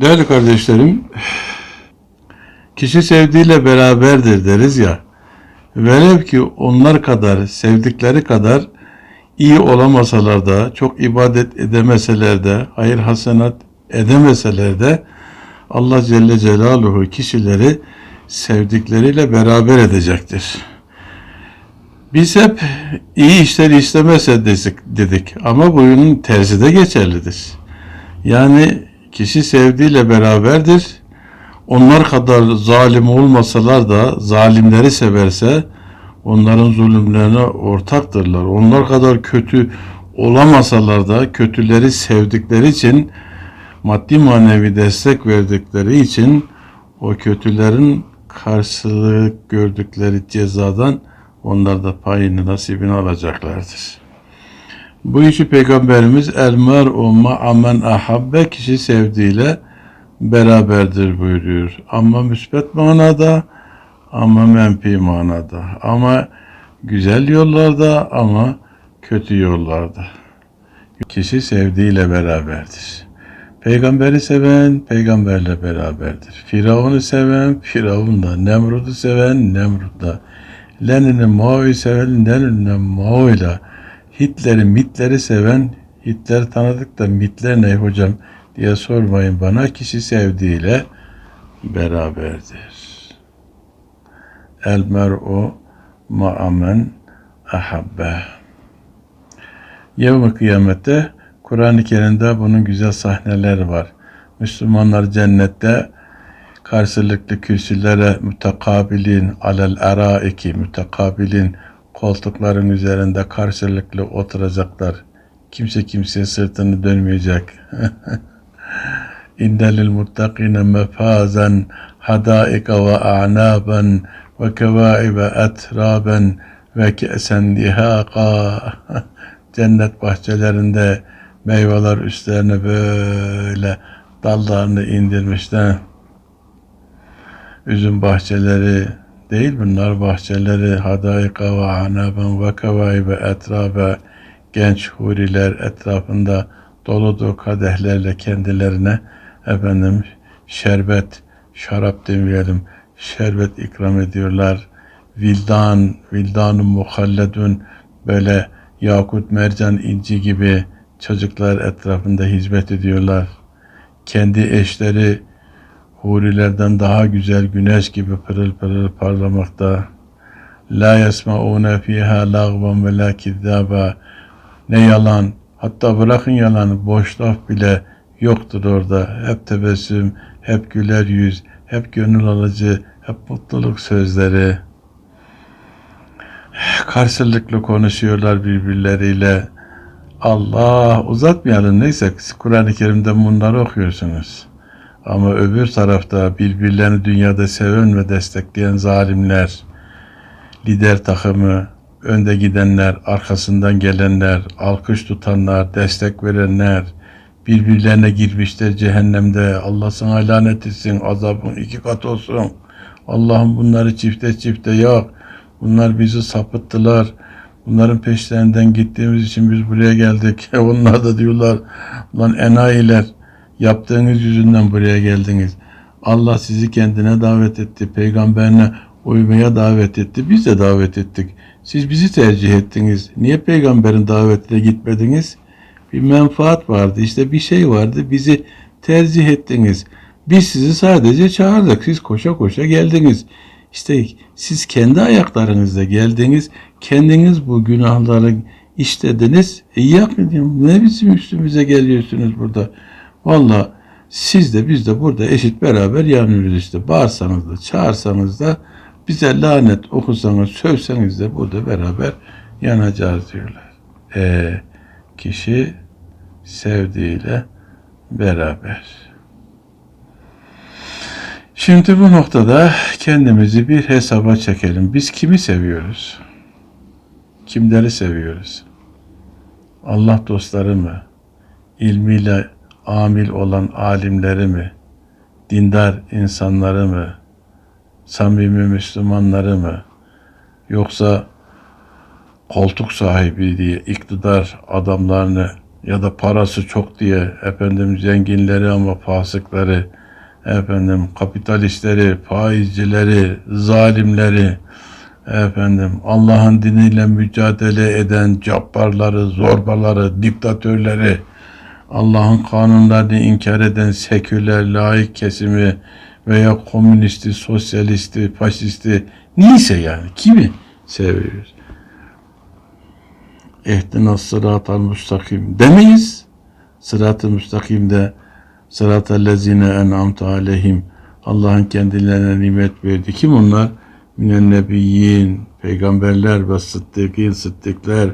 Değerli kardeşlerim, kişi sevdiğiyle beraberdir deriz ya. Velev ki onlar kadar, sevdikleri kadar iyi olamasalar da, çok ibadet edemeseler de, hayır hasenat edemeseler de Allah Celle Celaluhu kişileri sevdikleriyle beraber edecektir. Biz hep iyi işler istemese dedik, ama bunun tersi de geçerlidir. Yani kişi sevdiğiyle beraberdir. Onlar kadar zalim olmasalar da zalimleri severse onların zulümlerine ortaktırlar. Onlar kadar kötü olamasalar da kötüleri sevdikleri için maddi manevi destek verdikleri için o kötülerin karşılık gördükleri cezadan onlar da payını nasibini alacaklardır. Bu işi Peygamberimiz el mer'u ma'amen ahabbe kişi sevdiğiyle beraberdir buyuruyor. Ama müsbet manada ama menfi manada ama güzel yollarda ama kötü yollarda. Kişi sevdiğiyle beraberdir. Peygamberi seven peygamberle beraberdir. Firavun'u seven Firavun'la, Nemrut'u seven Nemrut'la, Lenin'i Mao'yu seven Lenin'le Mao'yla, Hitler'i mitleri seven Hitler tanıdık da mitler ne hocam diye sormayın bana kişi sevdiğiyle beraberdir. El mer'u ma'amen ahabbe. Yevmi kıyamette Kur'an-ı Kerim'de bunun güzel sahneleri var. Müslümanlar cennette karşılıklı kürsülere mütekabilin alel eraiki mütekabilin koltukların üzerinde karşılıklı oturacaklar. Kimse kimseye sırtını dönmeyecek. İnne lil muttakine mefazen hadaika ve a'naben ve kevaibe etraben ve ke'sen dihaka. Cennet bahçelerinde meyveler üstlerine böyle dallarını indirmişler. Üzüm bahçeleri değil bunlar bahçeleri hadaika ve anaben ve kevaibe etrabe genç huriler etrafında doludur kadehlerle kendilerine. Efendim şerbet şarap demeyelim şerbet ikram ediyorlar. Vildan vildanun muhalledun böyle yakut mercan inci gibi çocuklar etrafında hizmet ediyorlar. Kendi eşleri hurilerden daha güzel güneş gibi pırıl pırıl parlamakta. La yesmaune fiha lagvan ve la kizzaba. Ne yalan, hatta bırakın yalanı, boş laf bile yoktur orada. Hep tebessüm, hep güler yüz, hep gönül alıcı, hep mutluluk sözleri. Karşılıklı konuşuyorlar birbirleriyle. Allah uzatmayalım neyse Kur'an-ı Kerim'de bunları okuyorsunuz. Ama öbür tarafta birbirlerini dünyada seven ve destekleyen zalimler, lider takımı, önde gidenler, arkasından gelenler, alkış tutanlar, destek verenler, birbirlerine girmişler cehennemde. Allah sana lanet etsin, azabın iki kat olsun. Allah'ım bunları çifte çifte yok. Bunlar bizi sapıttılar. Bunların peşlerinden gittiğimiz için biz buraya geldik. Onlar da diyorlar, lan enayiler. Yaptığınız yüzünden buraya geldiniz. Allah sizi kendine davet etti. Peygamberine uymaya davet etti. Biz de davet ettik. Siz bizi tercih ettiniz. Niye peygamberin davetine gitmediniz? Bir menfaat vardı. işte bir şey vardı. Bizi tercih ettiniz. Biz sizi sadece çağırdık. Siz koşa koşa geldiniz. İşte siz kendi ayaklarınızla geldiniz. Kendiniz bu günahları işlediniz. E yapmayın. Ne bizim üstümüze geliyorsunuz burada? Valla siz de biz de burada eşit beraber yanıyoruz işte. Bağırsanız da çağırsanız da bize lanet okusanız sövseniz de burada beraber yanacağız diyorlar. E, kişi sevdiğiyle beraber. Şimdi bu noktada kendimizi bir hesaba çekelim. Biz kimi seviyoruz? Kimleri seviyoruz? Allah dostları mı? İlmiyle amil olan alimleri mi, dindar insanları mı, samimi Müslümanları mı, yoksa koltuk sahibi diye iktidar adamlarını ya da parası çok diye efendim zenginleri ama fasıkları efendim kapitalistleri, faizcileri, zalimleri efendim Allah'ın diniyle mücadele eden cabbarları, zorbaları, diktatörleri, Allah'ın kanunlarını inkar eden seküler, laik kesimi veya komünisti, sosyalisti, faşisti neyse yani kimi seviyoruz? Ehdina sıratal müstakim demeyiz. Sırat-ı müstakimde sıratal lezine en'amte aleyhim Allah'ın kendilerine nimet verdi. Kim onlar? Minen nebiyyin, peygamberler ve sıddıkîn, sıddıklar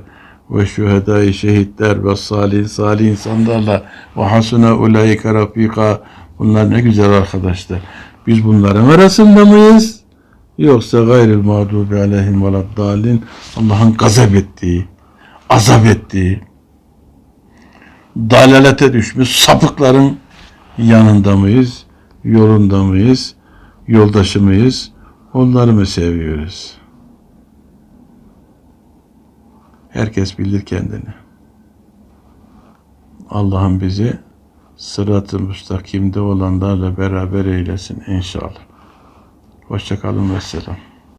ve şühedâ şehitler ve salih salih insanlarla ve hasune ulaike rafika bunlar ne güzel arkadaşlar. Biz bunların arasında mıyız? Yoksa gayril mağdubi aleyhim veleddallin Allah'ın gazap ettiği, azap ettiği, dalalete düşmüş sapıkların yanında mıyız? Yolunda mıyız? Yoldaşı mıyız? Onları mı seviyoruz? Herkes bilir kendini. Allah'ım bizi sırat-ı müstakimde olanlarla beraber eylesin inşallah. Hoşçakalın ve selam.